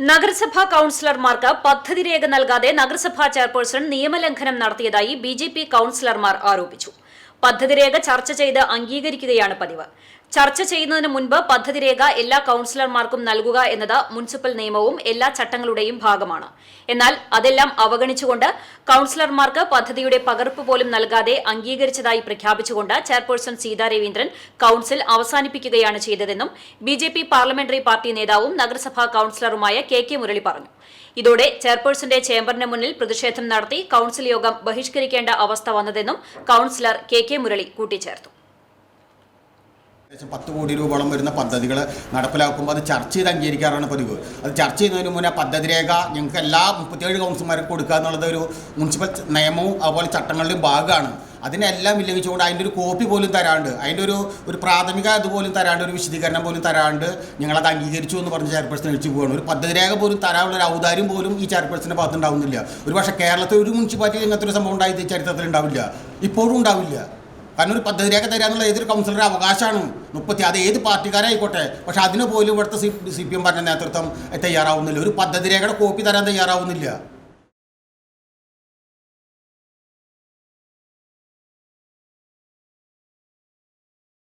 നഗരസഭാ കൌൺസിലർമാർക്ക് പദ്ധതി രേഖ നൽകാതെ നഗരസഭാ ചെയർപേഴ്സൺ നിയമലംഘനം നടത്തിയതായി ബി ജെ പി കൌൺസിലർമാർ ആരോപിച്ചു. പദ്ധതി രേഖ ചർച്ച ചെയ്ത് അംഗീകരിക്കുകയാണ് പതിവ്. ചർച്ച ചെയ്യുന്നതിന് മുൻപ് പദ്ധതി രേഖ എല്ലാ കൌൺസിലർമാർക്കും നൽകുക എന്നത് മുനിസിപ്പൽ നിയമവും എല്ലാ ചട്ടങ്ങളുടെയും ഭാഗമാണ്. എന്നാൽ അതെല്ലാം അവഗണിച്ചുകൊണ്ട് കൌൺസിലർമാർക്ക് പദ്ധതിയുടെ പകർപ്പ് പോലും നൽകാതെ അംഗീകരിച്ചതായി പ്രഖ്യാപിച്ചുകൊണ്ട് ചെയർപേഴ്സൺ സീതാ രവീന്ദ്രൻ കൌൺസിൽ അവസാനിപ്പിക്കുകയാണ് ചെയ്തതെന്നും B J P parliamentary party നേതാവും നഗരസഭാ കൌൺസിലറുമായ കെ കെ മുരളി പറഞ്ഞു. ഇതോടെ ചെയർപേഴ്സന്റെ ചേംബറിന് മുന്നിൽ പ്രതിഷേധം നടത്തി കൌൺസിൽ യോഗം ബഹിഷ്കരിക്കേണ്ട അവസ്ഥ വന്നതെന്നും കൌൺസിലർ കെ കെ മുരളി കൂട്ടിച്ചേർത്തു. ഏകദേശം പത്ത് കോടി രൂപയോളം വരുന്ന പദ്ധതികൾ നടപ്പിലാക്കുമ്പോൾ അത് ചർച്ച ചെയ്ത് അംഗീകരിക്കാറാണ് പതിവ്. അത് ചർച്ച ചെയ്യുന്നതിന് മുന്നേ പദ്ധതി രേഖ ഞങ്ങൾക്ക് എല്ലാ മുപ്പത്തിയേഴ് കൗൺസിലർമാർക്ക് കൊടുക്കുക എന്നുള്ളത് ഒരു മുനിസിപ്പൽ നിയമവും അതുപോലെ ചട്ടങ്ങളുടെയും ഭാഗമാണ്. അതിനെല്ലാം ഇല്ലെങ്കിച്ചുകൊണ്ട് അതിന്റെ ഒരു കോപ്പി പോലും തരാണ്ട് അതിന്റെ ഒരു ഒരു പ്രാഥമിക ഇതുപോലും തരാണ്ട് ഒരു വിശദീകരണം പോലും തരാണ്ട് ഞങ്ങളത് അംഗീകരിച്ചു എന്ന് പറഞ്ഞ് ചെയർപേഴ്സൺ അഴിച്ചു പോവുകയാണ്. ഒരു പദ്ധതി രേഖ പോലും തരാനുള്ള ഒരു ഔദാര്യം പോലും ഈ ചെയർപേഴ്സന്റെ ഭാഗത്ത് ഉണ്ടാവുന്നില്ല ഒരു പക്ഷേ കേരളത്തിൽ ഒരു മുനിസിപ്പാലിറ്റി ഇങ്ങനത്തെ ഒരു സംഭവം ഉണ്ടായത് ചരിത്രത്തിൽ ഉണ്ടാവില്ല ഇപ്പോഴും ഉണ്ടാവില്ല. കാരണം ഒരു പദ്ധതി രേഖ ഏതൊരു കൗൺസിലറുടെ അവകാശമാണ്? മുപ്പത്തി അത് ഏത് പാർട്ടിക്കാരായിക്കോട്ടെ? പക്ഷെ അതിന് പോലും ഇവിടുത്തെ സി സി പി എം പറഞ്ഞ നേതൃത്വം തയ്യാറാവുന്നില്ല. ഒരു പദ്ധതി രേഖയുടെ കോപ്പി തരാൻ തയ്യാറാവുന്നില്ല.